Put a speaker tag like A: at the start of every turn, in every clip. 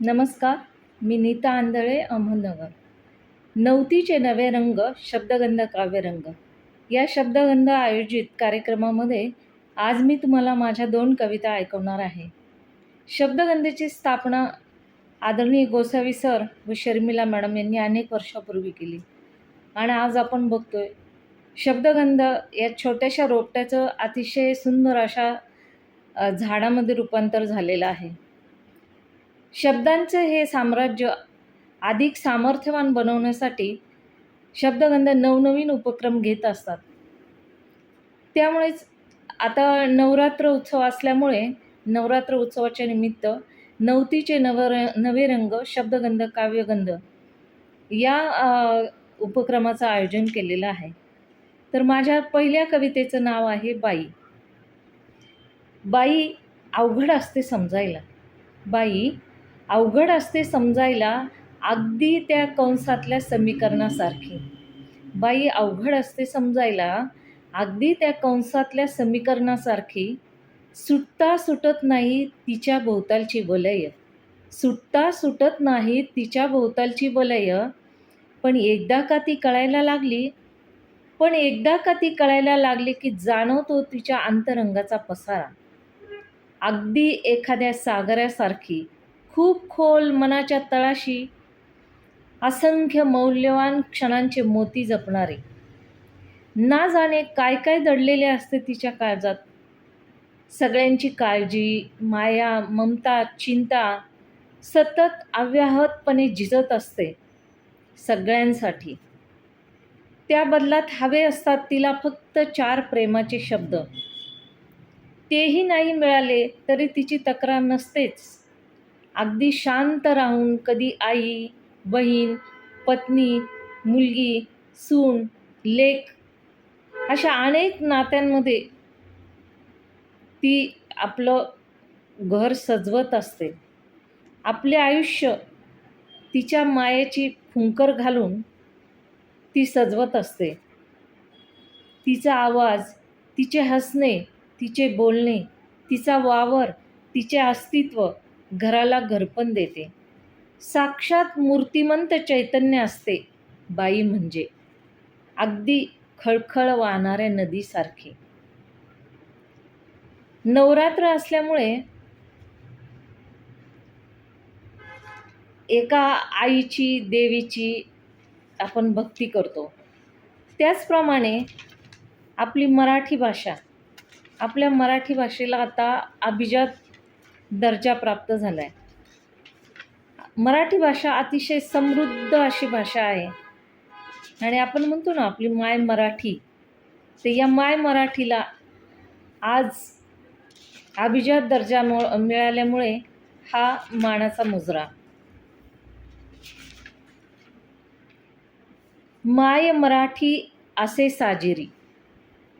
A: नमस्कार मी नीता आंधळे अहमदनगर. नवतीचे नवे रंग शब्दगंध काव्यरंग या शब्दगंध आयोजित कार्यक्रमामध्ये आज मी तुम्हाला माझ्या दोन कविता ऐकवणार आहे. शब्दगंधेची स्थापना आदरणीय गोसावी सर व शर्मिला मॅडम यांनी अनेक वर्षापूर्वी केली. आणि आज आपण बघतोय शब्दगंध या छोट्याशा रोपट्याचं अतिशय सुंदर अशा झाडामध्ये रूपांतर झालेलं आहे. शब्दांचं हे साम्राज्य अधिक सामर्थ्यवान बनवण्यासाठी शब्दगंध नवनवीन उपक्रम घेत असतात. त्यामुळेच आता नवरात्र उत्सव असल्यामुळे नवरात्र उत्सवाच्या निमित्त नवतीचे नवर नवे रंग शब्दगंध काव्यगंध या उपक्रमाचं आयोजन केलेलं आहे. तर माझ्या पहिल्या कवितेचं नाव आहे बाई. बाई अवघड असते समजायला. बाई अवघड असते समजायला अगदी त्या कंसातल्या समीकरणासारखी. बाई अवघड असते समजायला अगदी त्या कंसातल्या समीकरणासारखी. सुटता सुटत नाही तिच्या भोवतालची वलय. सुटता सुटत नाही तिच्या भोवतालची वलय. पण एकदा का ती कळायला लागली? पण एकदा का ती कळायला लागली की जाणवतो तिच्या अंतरंगाचा पसारा. अगदी एखाद्या सागरासारखी खूप खोल मनाच्या तळाशी असंख्य मौल्यवान क्षणांचे मोती जपणारे. ना जाणे काय काय दडलेले असते तिच्या काळजात. सगळ्यांची काळजी माया ममता चिंता सतत अव्याहतपणे झिजत असते सगळ्यांसाठी. त्या बदलात हवे असतात तिला फक्त चार प्रेमाचे शब्द. तेही नाही मिळाले तरी तिची तक्रार नसतेच. अगदी शांत राहून कधी आई बहीण पत्नी मुलगी सून लेक अशा अनेक नात्यांमध्ये ती आपलं घर सजवत असते. आपले आयुष्य तिच्या मायेची फुंकर घालून ती सजवत असते. तिचा आवाज तिचे हसणे तिचे बोलणे तिचा वावर तिचे अस्तित्व घराला घरपण देते. साक्षात मूर्तिमंत चैतन्य असते बाई म्हणजे. अगदी खळखळ वाहणाऱ्या नदीसारखी. नवरात्र असल्यामुळे एका आईची देवीची आपण भक्ती करतो. त्याचप्रमाणे आपली मराठी भाषा आपल्या मराठी भाषेला आता अभिजात दर्जा प्राप्त झाला आहे मराठी भाषा अतिशय समृद्ध अशी भाषा आहे. आणि आपण म्हणतो ना आपली माय मराठी. तर या माय मराठीला आज अभिजात दर्जा मिळाल्यामुळे हा मानाचा मुजरा. माय मराठी असे साजिरी.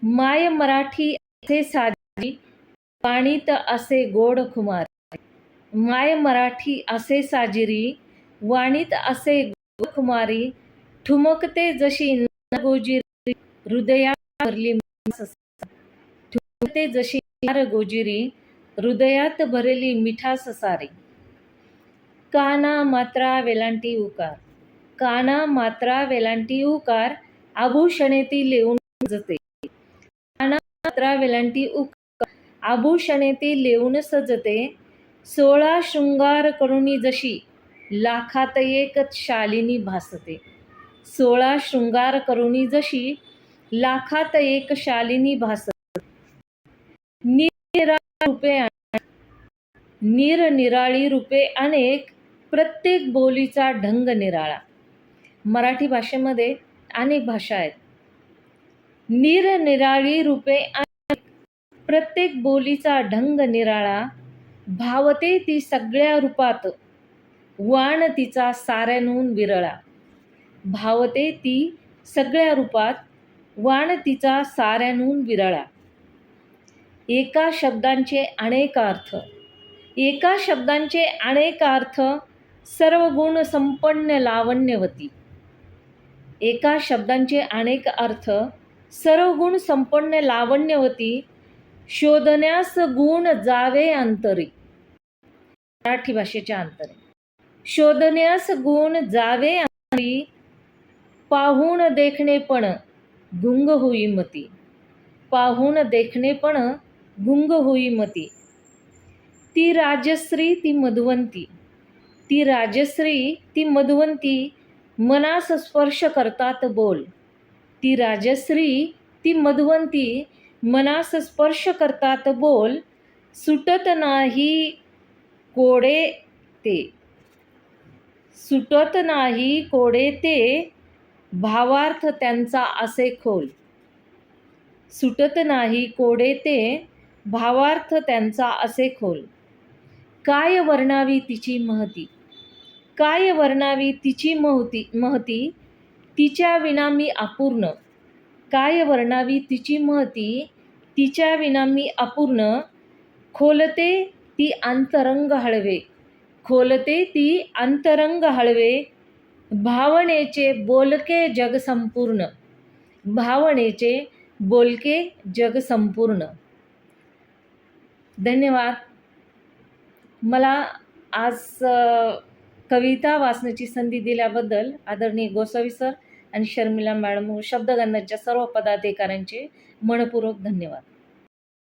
A: माय मराठी असे साजिरी पाणीत असे गोड खुमार. माय मराठी असे साजिरी वाणीत असे कुमारी ठुमकते जशी गोजिरी हृदया भरली ठुमकते जशी नार गोजिरी हृदयात भरली मिठा ससारी. काना मात्रा वेलांटी उकार. काना मात्रा वेलांटी उकार आभूषणे ती लेऊन जते. काना मात्रा वेलांटी उकार. आभूषणे ती लेऊन सजते. सोळा शृंगार करुणी जशी लाखात एक शालिनी भासते. सोळा शृंगार करुणी जशी लाखात एक शालिनी भासते. निराळी रूपे निरनिराळी रूपे अनेक. प्रत्येक बोलीचा ढंग निराळा. मराठी भाषेमध्ये अनेक भाषा आहेत. निरनिराळी रूपे प्रत्येक बोलीचा ढंग निराळा भावते ती सगळ्या रूपात वाण तिचा साऱ्यानून विरळा. भावते ती सगळ्या रूपात वाण तिचा साऱ्यानून विरळा. एका शब्दांचे अनेक अर्थ. एका शब्दांचे अनेक अर्थ सर्व गुण संपन्न लावण्यवती. एका शब्दांचे अनेक अर्थ सर्व गुण संपन्न लावण्यवती शोधण्यास गुण जावे अंतरी. मराठी भाषेच्या अंतरी. शोधण्यास गुण जावे अंतरी. पाहून देखणे पण गुंग होई मती. पाहून देखणे पण गुंग होई मती. ती राजश्री ती मधुवंती. ती राजश्री ती मधुवंती मनास स्पर्श करतात बोल. ती राजश्री ती मधुवंती मनास स्पर्श करतात बोल सुटत नाही कोडे ते. सुटत नाही कोडे ते भावार्थ त्यांचा असे खोल. सुटत नाही कोडे ते भावार्थ त्यांचा असे खोल. काय वर्णावी तिची महती? काय वर्णावी तिची महती महती? तिच्या विना मी अपूर्ण. काय वर्णावी तिची महती? तिच्या विना मी अपूर्ण खोलते ती अंतरंग हळवे. खोलते ती अंतरंग हळवे भावनेचे बोलके जग संपूर्ण. भावनेचे बोलके जग संपूर्ण. धन्यवाद. मला आज कविता वाचण्याची संधी दिल्याबद्दल आदरणीय गोसावी सर आणि शर्मिला मॅडम व शब्दगंधाच्या सर्व पदाधिकाऱ्यांचे मनपूर्वक धन्यवाद.